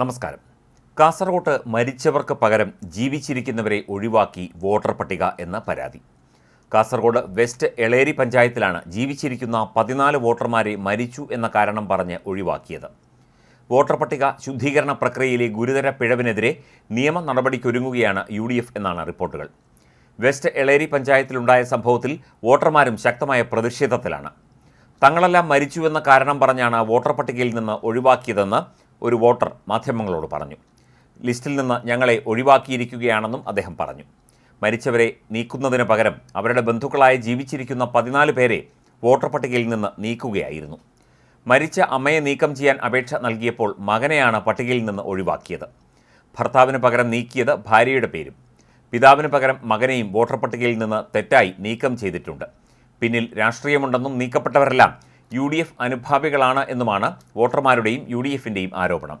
നമസ്കാരം. കാസർഗോട്ട് മരിച്ചവർക്ക് പകരം ജീവിച്ചിരിക്കുന്നവരെ ഒഴിവാക്കി വോട്ടർ പട്ടിക എന്ന പരാതി. കാസർഗോഡ് വെസ്റ്റ് എളേരി പഞ്ചായത്തിലാണ് ജീവിച്ചിരിക്കുന്ന പതിനാല് വോട്ടർമാരെ മരിച്ചു എന്ന കാരണം പറഞ്ഞ് ഒഴിവാക്കിയത്. വോട്ടർ പട്ടിക ശുദ്ധീകരണ പ്രക്രിയയിലെ ഗുരുതര പിഴവിനെതിരെ നിയമ നടപടിക്കൊരുങ്ങുകയാണ് യു ഡി എഫ് എന്നാണ് റിപ്പോർട്ടുകൾ. വെസ്റ്റ് എളേരി പഞ്ചായത്തിലുണ്ടായ സംഭവത്തിൽ വോട്ടർമാരും ശക്തമായ പ്രതിഷേധത്തിലാണ്. തങ്ങളെല്ലാം മരിച്ചുവെന്ന കാരണം പറഞ്ഞാണ് വോട്ടർ പട്ടികയിൽ നിന്ന് ഒഴിവാക്കിയതെന്ന് ഒരു വോട്ടർ മാധ്യമങ്ങളോട് പറഞ്ഞു. ലിസ്റ്റിൽ നിന്ന് ഞങ്ങളെ ഒഴിവാക്കിയിരിക്കുകയാണെന്നും അദ്ദേഹം പറഞ്ഞു. മരിച്ചവരെ നീക്കുന്നതിന് പകരം അവരുടെ ബന്ധുക്കളായി ജീവിച്ചിരിക്കുന്ന പതിനാല് പേരെ വോട്ടർ പട്ടികയിൽ നിന്ന് നീക്കുകയായിരുന്നു. മരിച്ച അമ്മയെ നീക്കം ചെയ്യാൻ അപേക്ഷ നൽകിയപ്പോൾ മകനെയാണ് പട്ടികയിൽ നിന്ന് ഒഴിവാക്കിയത്. ഭർത്താവിന് പകരം നീക്കിയത് ഭാര്യയുടെ പേരും. പിതാവിന് പകരം മകനെയും വോട്ടർ പട്ടികയിൽ നിന്ന് തെറ്റായി നീക്കം ചെയ്തിട്ടുണ്ട്. പിന്നിൽ രാഷ്ട്രീയമുണ്ടെന്നും നീക്കപ്പെട്ടവരെല്ലാം യു ഡി എഫ് അനുഭാവികളാണ് എന്നുമാണ് വോട്ടർമാരുടെയും യു ഡി എഫിന്റെയും ആരോപണം.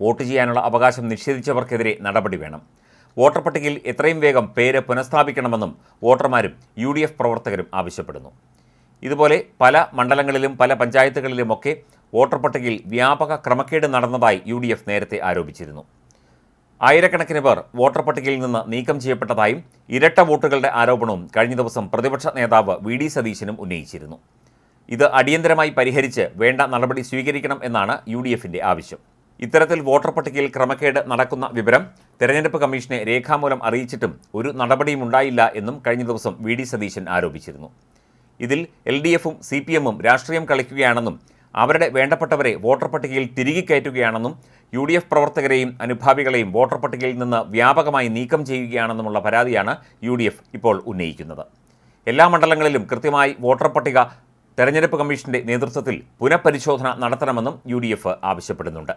വോട്ട് ചെയ്യാനുള്ള അവകാശം നിഷേധിച്ചവർക്കെതിരെ നടപടി വേണം. വോട്ടർ പട്ടികയിൽ എത്രയും വേഗം പേര് പുനഃസ്ഥാപിക്കണമെന്നും വോട്ടർമാരും യു ഡി എഫ് പ്രവർത്തകരും ആവശ്യപ്പെടുന്നു. ഇതുപോലെ പല മണ്ഡലങ്ങളിലും പല പഞ്ചായത്തുകളിലുമൊക്കെ വോട്ടർ പട്ടികയിൽ വ്യാപക ക്രമക്കേട് നടന്നതായി യു ഡി എഫ് നേരത്തെ ആരോപിച്ചിരുന്നു. ആയിരക്കണക്കിന് പേർ വോട്ടർ പട്ടികയിൽ നിന്ന് നീക്കം ചെയ്യപ്പെട്ടതായും ഇരട്ട വോട്ടുകളുടെ ആരോപണവും കഴിഞ്ഞ ദിവസം പ്രതിപക്ഷ നേതാവ് വി ഡി സതീശനും ഉന്നയിച്ചിരുന്നു. ഇത് അടിയന്തരമായി പരിഹരിച്ച് വേണ്ട നടപടി സ്വീകരിക്കണം എന്നാണ് യു ഡി എഫിന്റെ ആവശ്യം. ഇത്തരത്തിൽ വോട്ടർ പട്ടികയിൽ ക്രമക്കേട് നടക്കുന്ന വിവരം തെരഞ്ഞെടുപ്പ് കമ്മീഷനെ രേഖാമൂലം അറിയിച്ചിട്ടും ഒരു നടപടിയും ഉണ്ടായില്ല എന്നും കഴിഞ്ഞ ദിവസം വി ഡി സതീശൻ ആരോപിച്ചിരുന്നു. ഇതിൽ എൽ ഡി എഫും സി പി എമ്മും രാഷ്ട്രീയം കളിക്കുകയാണെന്നും അവരുടെ വേണ്ടപ്പെട്ടവരെ വോട്ടർ പട്ടികയിൽ തിരികെ കയറ്റുകയാണെന്നും യു ഡി എഫ് പ്രവർത്തകരെയും അനുഭാവികളെയും വോട്ടർ പട്ടികയിൽ നിന്ന് വ്യാപകമായി നീക്കം ചെയ്യുകയാണെന്നുമുള്ള പരാതിയാണ് യു ഡി എഫ് ഇപ്പോൾ ഉന്നയിക്കുന്നത്. എല്ലാ മണ്ഡലങ്ങളിലും കൃത്യമായി വോട്ടർ പട്ടിക തെരഞ്ഞെടുപ്പ് കമ്മീഷന്റെ നേതൃത്വത്തിൽ പുനഃപരിശോധന നടത്തണമെന്നും യു ആവശ്യപ്പെടുന്നുണ്ട്